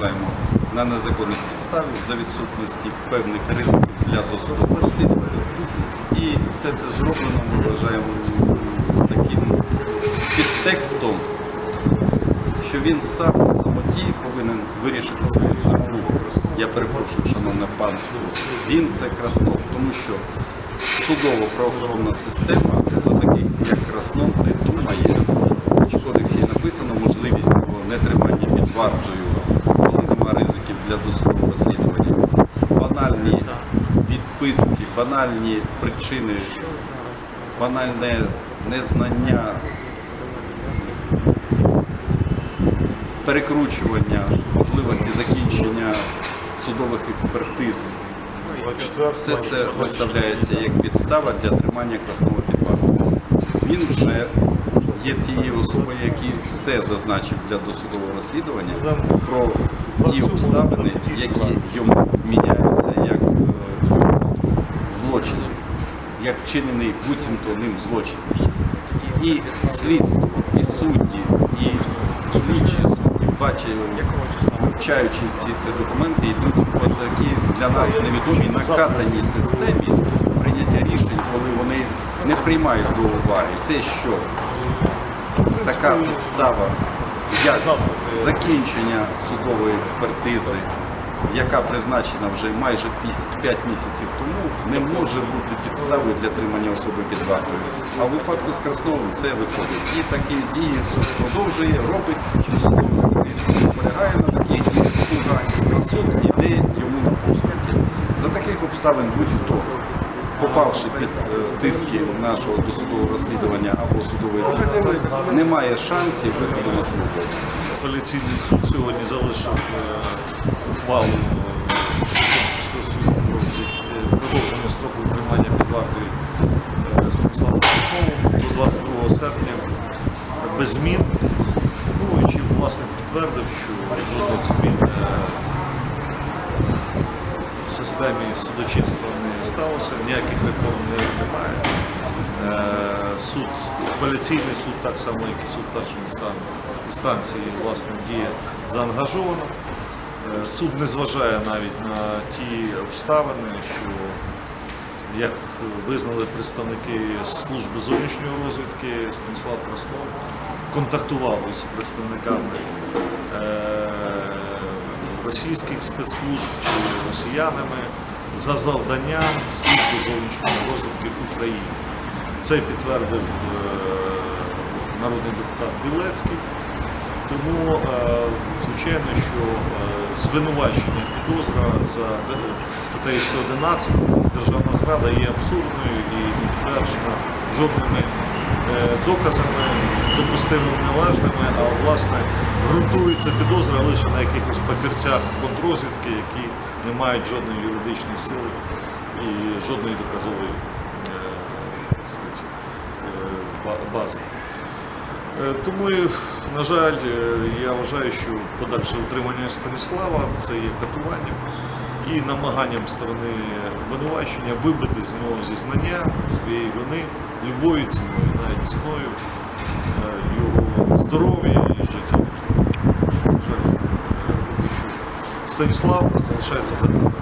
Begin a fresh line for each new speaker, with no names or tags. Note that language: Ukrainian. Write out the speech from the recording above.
вважаємо на незаконних підставах за відсутності певних ризиків для досудового розслідування. І все це зроблено, ми вважаємо, з таким підтекстом, що він сам на самоті повинен вирішити свою судьбу. Я перепрошую, шановне панство. Він це краснов, тому що судово-правоохоронна система за таких, як краснов, не думає. В кодексі написано можливість його нетримання під вартою, коли нема ризиків для досудового розслідування. Банальні відписки, банальні причини, банальне незнання перекручування можливості закінчення судових експертиз. Все це виставляється як підстава для тримання красного під вартою. Він вже є тією особою, який все зазначив для досудового розслідування про ті обставини, які йому вміняються як е, злочин, як вчинений буцімто ним злочин. І слідство, і судді, і слідчі судді, бачать, вивчаючи всі ці документи, йдуть по такій для нас невідомій накатаній системі прийняття рішень, коли вони не приймають до уваги те, що така підстава, як закінчення судової експертизи, яка призначена вже майже 5 місяців тому, не може бути підставою для тримання особи під вартою. А в випадку з Красновим це виходить. І такі дії суд продовжує, робить, судовий стрілецький наполягає на таких діях суд, а суд іде йому на поступки. За таких обставин будь-хто, попавши під е, тиски нашого досудового розслідування або судової системи, не має шансів виходу на свободу.
Апеляційний суд сьогодні залишив е, ухвалу е, е, продовження строку тримання під вартою Станіслава Краснову до 22 серпня без змін. Ну чи власне підтвердив, що жодних змін системі судочинства не сталося, ніяких реформ немає. Е, Суд, апеляційний суд, так само, як і суд першої інстанції, власне, діє заангажовано. Е, Суд не зважає навіть на ті обставини, що, як визнали представники служби зовнішньої розвідки, Станіслав Краснов контактував із представниками е, російських спецслужб чи росіянами за завданням служби зовнішньої розвідки України. Це підтвердив е, народний депутат Білецький. Тому, е, звичайно, що е, звинувачення підозра за статтею 111 державна зрада є абсурдною і не підтверджена жодними доказами, допустимими належними, а власне ґрунтується підозра лише на якихось папірцях контррозвідки, які не мають жодної юридичної сили і жодної доказової е, е, ба- бази. Е, Тому, на жаль, я вважаю, що подальше утримання Станіслава це є катуванням і намаганням сторони винувачення вибити з нього зізнання своєї вини любою ціною, навіть ціною його здоров'я і життя. Е, Станіслав залишається закритим.